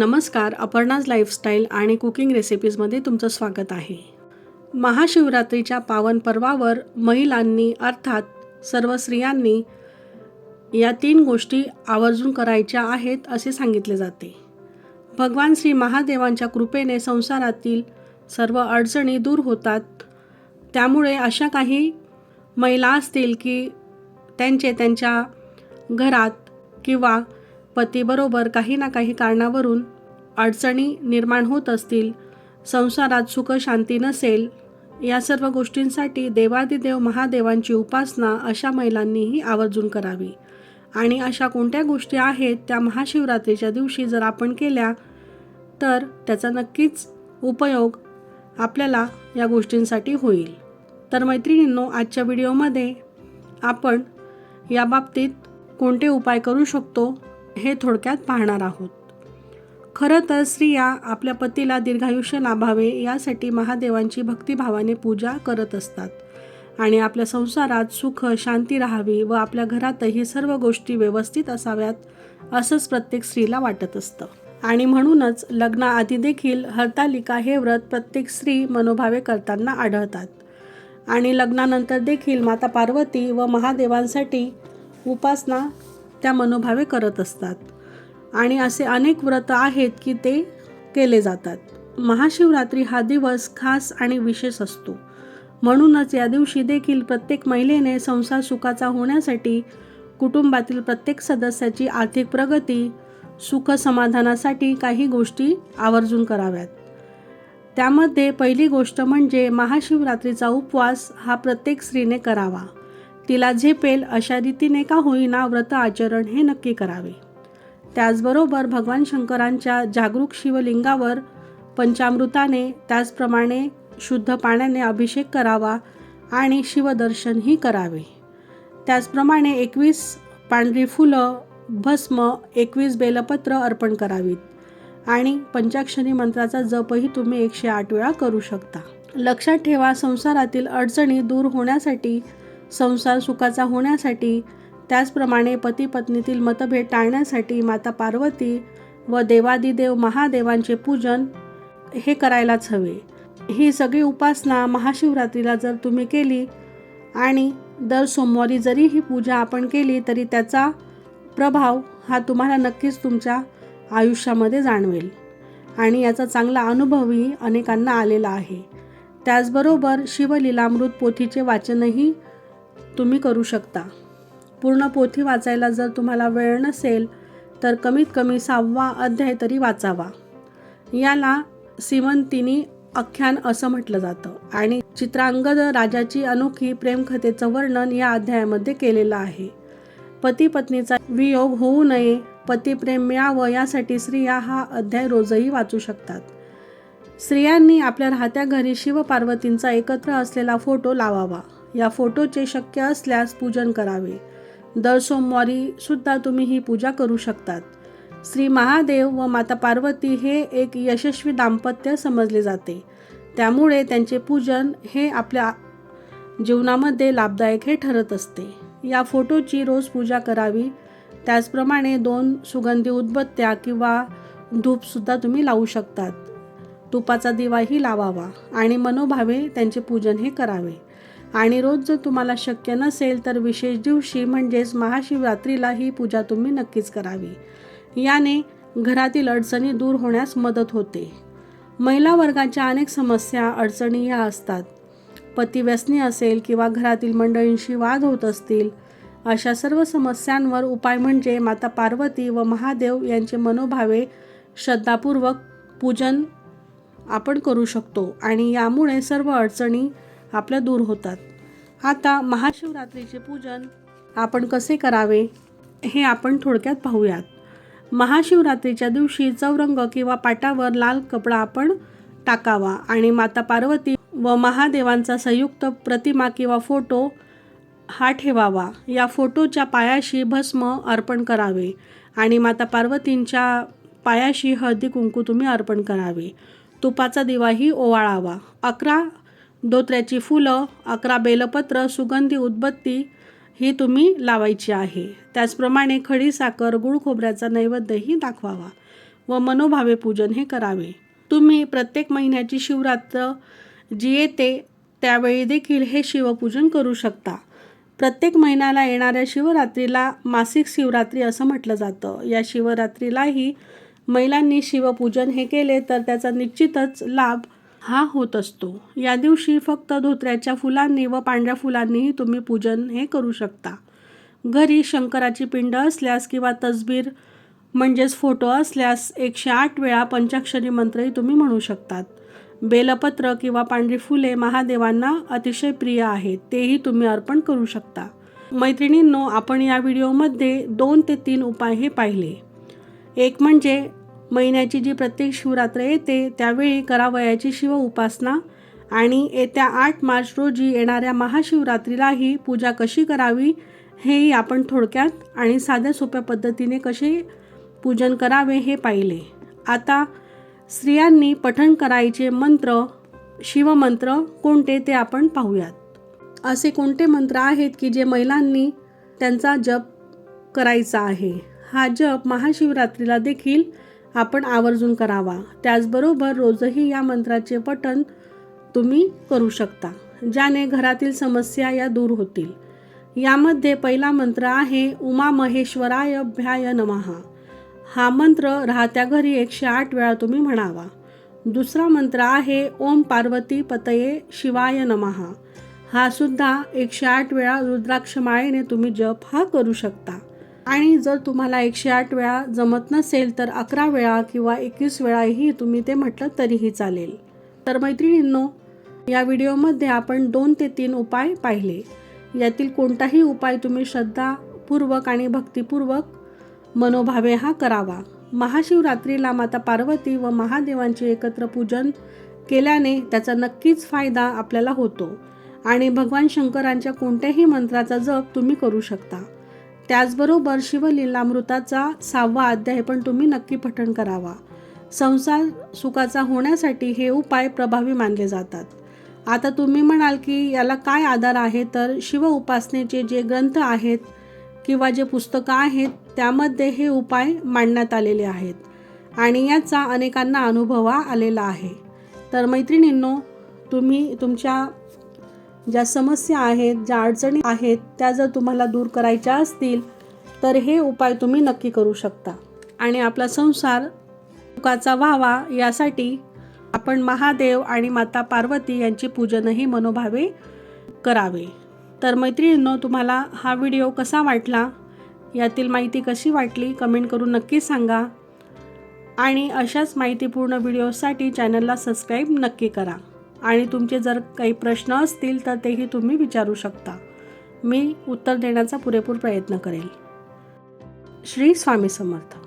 नमस्कार अपर्णाज लाईफस्टाईल आणि कुकिंग रेसिपीजमध्ये तुमचं स्वागत आहे. महाशिवरात्रीच्या पावन पर्वावर महिलांनी अर्थात सर्व स्त्रियांनी या तीन गोष्टी आवर्जून करायच्या आहेत असे सांगितले जाते. भगवान श्री महादेवांच्या कृपेने संसारातील सर्व अडचणी दूर होतात. त्यामुळे अशा काही महिला असतील की त्यांचे त्यांच्या घरात किंवा पतीबरोबर काही ना काही कारणावरून अडचणी निर्माण होत असतील संसारात सुख शांती नसेल या सर्व गोष्टींसाठी देवादिदेव महादेवांची उपासना अशा महिलांनीही आवर्जून करावी. आणि अशा कोणत्या गोष्टी आहेत त्या महाशिवरात्रीच्या दिवशी जर आपण केल्या तर त्याचा नक्कीच उपयोग आपल्याला या गोष्टींसाठी होईल. तर मैत्रिणींनो आजच्या व्हिडिओमध्ये आपण या बाबतीत कोणते उपाय करू शकतो? हे थोडक्यात पाहणार आहोत. खरं तर स्त्रिया आपल्या पतीला दीर्घायुष्य लाभावे यासाठी महादेवांची भक्तिभावाने पूजा करत असतात. आणि आपल्या संसारात सुख शांती राहावी व आपल्या घरातही सर्व गोष्टी व्यवस्थित असाव्यात असंच प्रत्येक स्त्रीला वाटत असतं. आणि म्हणूनच लग्नाआधी देखील हरतालिका हे व्रत प्रत्येक स्त्री मनोभावे करताना आढळतात. आणि लग्नानंतर देखील माता पार्वती व महादेवांसाठी उपासना त्या मनोभावे करत असतात. आणि असे अनेक व्रत आहेत की ते केले जातात. महाशिवरात्री हा दिवस खास आणि विशेष असतो. म्हणूनच या दिवशी देखील प्रत्येक महिलेने संसार सुखाचा होण्यासाठी कुटुंबातील प्रत्येक सदस्याची आर्थिक प्रगती सुख समाधानासाठी काही गोष्टी आवर्जून कराव्यात. त्यामध्ये पहिली गोष्ट म्हणजे महाशिवरात्रीचा उपवास हा प्रत्येक स्त्रीने करावा. तिला झेपेल अशा रीतीने का होईना व्रत आचरण हे नक्की करावे. त्याचबरोबर भगवान शंकरांच्या जागरूक शिवलिंगावर पंचामृताने त्याचप्रमाणे शुद्ध पाण्याने अभिषेक करावा आणि शिवदर्शनही करावे. त्याचप्रमाणे एकवीस पांढरी फुलं भस्म एकवीस बेलपत्र अर्पण करावीत आणि पंचाक्षरी मंत्राचा जपही तुम्ही एकशे आठ वेळा करू शकता. लक्षात ठेवा संसारातील अडचणी दूर होण्यासाठी संसार सुखाचा होण्यासाठी त्याचप्रमाणे पती पत्नीतील मतभेद टाळण्यासाठी माता पार्वती व देवादिदेव महादेवांचे पूजन हे करायलाच हवे. ही सगळी उपासना महाशिवरात्रीला जर तुम्ही केली आणि दर सोमवारी जरी ही पूजा आपण केली तरी त्याचा प्रभाव हा तुम्हाला नक्कीच तुमच्या आयुष्यामध्ये जाणवेल. आणि याचा चांगला अनुभवही अनेकांना आलेला आहे. त्याचबरोबर शिवलीलामृत पोथीचे वाचनही तुम्ही करू शकता. पूर्ण पोथी वाचायला जर तुम्हाला वेळ नसेल तर कमीत कमी सहावा अध्याय तरी वाचावा. याला सिमंतिनी आख्यान असं म्हटलं जातं आणि चित्रांगद राजाची अनोखी प्रेमकथेचं वर्णन या अध्यायामध्ये केलेलं आहे. पती पत्नीचा वियोग होऊ नये पतिप्रेम मिळावं यासाठी स्त्रिया हा अध्याय रोजही वाचू शकतात. स्त्रियांनी आपल्या राहत्या घरी शिवपार्वतींचा एकत्र असलेला फोटो लावावा. या फोटोचे शक्य असल्यास पूजन करावे. दर सोमवारी सुद्धा तुम्ही ही पूजा करू शकतात. श्री महादेव व माता पार्वती हे एक यशस्वी दाम्पत्य समजले जाते. त्यामुळे त्यांचे पूजन हे आपल्या जीवनामध्ये लाभदायक हे ठरत असते. या फोटोची रोज पूजा करावी. त्याचप्रमाणे दोन सुगंधी उदबत्त्या किंवा धूपसुद्धा तुम्ही लावू शकतात. तुपाचा दिवाही लावावा आणि मनोभावे त्यांचे पूजन हे करावे. आणि रोज जर तुम्हाला शक्य नसेल तर विशेष दिवशी म्हणजेच महाशिवरात्रीला ही पूजा तुम्ही नक्कीच करावी. याने घरातील अडचणी दूर होण्यास मदत होते. महिला वर्गाच्या अनेक समस्या अडचणी ह्या असतात. पती व्यसनी असेल किंवा घरातील मंडळींशी वाद होत असतील अशा सर्व समस्यांवर उपाय म्हणजे माता पार्वती व महादेव यांचे मनोभावे श्रद्धापूर्वक पूजन आपण करू शकतो आणि यामुळे सर्व अडचणी आपल्या दूर होतात. आता महाशिवरात्रीचे पूजन आपण कसे करावे हे आपण थोडक्यात पाहूयात. महाशिवरात्रीच्या दिवशी चौरंग किंवा पाटावर लाल कपडा आपण टाकावा आणि माता पार्वती व महादेवांचा संयुक्त प्रतिमा किंवा फोटो हा ठेवावा. या फोटोच्या पायाशी भस्म अर्पण करावे आणि माता पार्वतींच्या पायाशी हळदी कुंकू तुम्ही अर्पण करावे. तुपाचा दिवाही ओवाळावा. अकरा धोत्र्याची फुलं अकरा बेलपत्र सुगंधी उदबत्ती ही तुम्ही लावायची आहे. त्याचप्रमाणे खडी साखर गुळ खोबऱ्याचा नैवेद्यही दाखवावा व मनोभावे पूजन हे करावे. तुम्ही प्रत्येक महिन्याची शिवरात्र जी येते त्यावेळी देखील हे शिवपूजन करू शकता. प्रत्येक महिन्याला येणाऱ्या शिवरात्रीला मासिक शिवरात्री असं म्हटलं जातं. या शिवरात्रीलाही महिलांनी शिवपूजन हे केले तर त्याचा निश्चितच लाभ हा होत असतो. या दिवशी फक्त धोत्र्याच्या फुलांनी व पांढऱ्या फुलांनीही तुम्ही पूजन हे करू शकता. घरी शंकराची पिंड असल्यास किंवा तसबीर म्हणजेच फोटो असल्यास एकशे आठ वेळा पंचाक्षरी मंत्रही तुम्ही म्हणू शकतात. बेलपत्र किंवा पांढरी फुले महादेवांना अतिशय प्रिय आहेत तेही तुम्ही अर्पण करू शकता. मैत्रिणींनो आपण या व्हिडिओमध्ये दोन ते तीन उपाय हे पाहिले. एक म्हणजे महिन्याची जी प्रत्येक शिवरात्र येते त्यावेळी करावयाची शिव उपासना. आणि येत्या आठ मार्च रोजी येणाऱ्या महाशिवरात्रीलाही पूजा कशी करावी हेही आपण थोडक्यात आणि साध्या सोप्या पद्धतीने कसे पूजन करावे हे पाहिले. आता स्त्रियांनी पठण करायचे मंत्र शिवमंत्र कोणते ते आपण पाहूयात. असे कोणते मंत्र आहेत की जे महिलांनी त्यांचा जप करायचा आहे? हा जप महाशिवरात्रीला देखील आपण आवर्जून करावा. त्याचबरोबर रोजही या मंत्राचे पठण तुम्ही करू शकता ज्याने घरातील समस्या या दूर होतील. यामध्ये पहिला मंत्र आहे उमा महेश्वराय भ्याय नमहा हा मंत्र राहत्या घरी एकशे आठ वेळा तुम्ही म्हणावा. दुसरा मंत्र आहे ओम पार्वती पतये शिवाय नमहा हा सुद्धा एकशे आठ वेळा रुद्राक्षमाळेने तुम्ही जप हा करू शकता. आणि जर तुम्हाला एकशे आठ वेळा जमत नसेल तर अकरा वेळा किंवा एकवीस वेळाही तुम्ही ते म्हटलं तरीही चालेल. तर मैत्रिणींनो या व्हिडिओमध्ये आपण दोन ते तीन उपाय पाहिले. यातील कोणताही उपाय तुम्ही श्रद्धापूर्वक आणि भक्तिपूर्वक मनोभावे हा करावा. महाशिवरात्रीला माता पार्वती व महादेवांचे एकत्र पूजन केल्याने त्याचा नक्कीच फायदा आपल्याला होतो. आणि भगवान शंकरांच्या कोणत्याही मंत्राचा जप तुम्ही करू शकता. त्याचबरोबर शिवलीलामृताचा सहावा अध्याय पण तुम्ही नक्की पठण करावा. संसार सुखाचा होण्यासाठी हे उपाय प्रभावी मानले जातात. आता तुम्ही म्हणाल की याला काय आधार आहे? तर शिव उपासनेचे जे ग्रंथ आहेत किंवा जे पुस्तकं आहेत त्यामध्ये हे उपाय मांडण्यात आलेले आहेत आणि याचा अनेकांना अनुभव आलेला आहे. तर मैत्रिणींनो तुम्ही तुमच्या ज्या समस्या आहेत ज्या अडचणी आहेत त्या जर तुम्हाला दूर करायच्या असतील तर हे उपाय तुम्ही नक्की करू शकता. आणि आपला संसार सुखाचा व्हावा यासाठी आपण महादेव आणि माता पार्वती यांची पूजनही मनोभावे करावे. तर मैत्रिणींनो तुम्हाला हा व्हिडिओ कसा वाटला? यातील माहिती कशी वाटली? कमेंट करून नक्की सांगा. आणि अशाच माहितीपूर्ण व्हिडिओसाठी चॅनलला सबस्क्राईब नक्की करा. आणि तुमचे जर काही प्रश्न असतील तर तेही तुम्ही विचारू शकता. मी उत्तर देण्याचा पुरेपूर प्रयत्न करेल. श्री स्वामी समर्थ.